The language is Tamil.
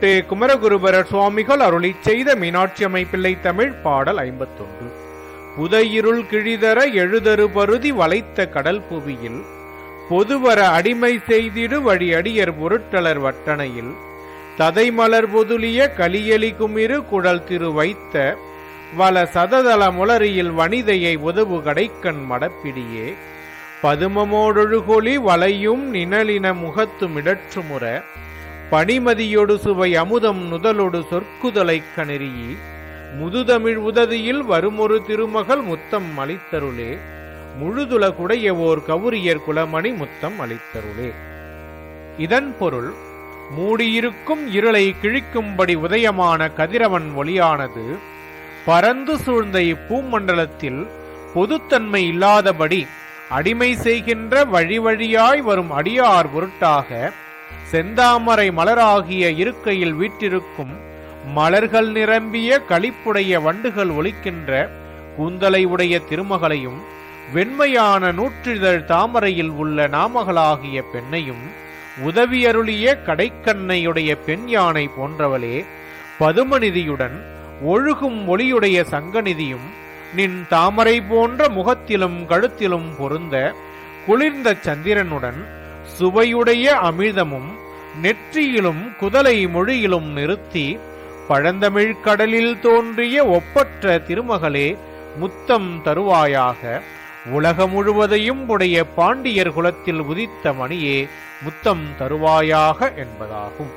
திரு குமரகுருபரர் சுவாமிகள் அருளி செய்த மீனாட்சி அமைப்பிள்ளை தமிழ் பாடல் ஐம்பத்தொன்று. புதையிருள் கிழிதர எழுதரு பருதி வளைத்த கடல் புவியில் பொதுவர அடிமை செய்திடு வழி அடியர் பொருட்டலர் வட்டணையில் ததைமலர் பொதுலிய கலியலி குமிரு குழல் திரு வைத்த வல சததள முளரியில் வனிதையை உதவு கடைக்கண் மடப்பிடியே பதுமமோடொழுகொலி வளையும் நிழலின முகத்துமிடற்றுமுற பனிமதியொடு சுவை அமுதம் நுதலொடு சொற்குதலை கணெறியி. முதுதமிழ் உததியில் வருமொரு திருமகள் முத்தம் அளித்தருளே. முழுதுல குடையவோர் கவுரியர் குலமணி முத்தம் அளித்தருளே. இதன் பொருள் மூடியிருக்கும் இருளை கிழிக்கும்படி உதயமான கதிரவன் ஒளியானது பரந்து சூழ்ந்த இப்பூமண்டலத்தில் பொதுத்தன்மை இல்லாதபடி அடிமை செய்கின்ற வழி வழியாய் வரும் அடியார் பொருட்டாக செந்தாமரை மலராகிய இருக்கையில் வீற்றிருக்கும் மலர்கள் நிரம்பிய களிப்புடைய வண்டுகள் ஒலிக்கின்ற கூந்தலை உடைய திருமகளையும் வெண்மையான நூற்றிதழ் தாமரையில் உள்ள நாமகளாகிய பெண்ணையும் உதவியருளிய கடைக்கண்ணையுடைய பெண் யானை போன்றவளே பதுமநிதியுடன் ஒழுகும் ஒளியுடைய சங்கநிதியும் நின் தாமரை போன்ற முகத்திலும் கழுத்திலும் பொருந்த குளிர்ந்த சந்திரனுடன் சுவையுடைய அமிர்தமும் நெற்றியிலும் குதலை மொழியிலும் நிறுத்தி பழந்தமிழ் கடலில் தோன்றிய ஒப்பற்ற திருமகளே முத்தம் தருவாயாக. உலகம் முழுவதையும் உடைய பாண்டியர் குலத்தில் உதித்த மணியே முத்தம் தருவாயாக என்பதாகும்.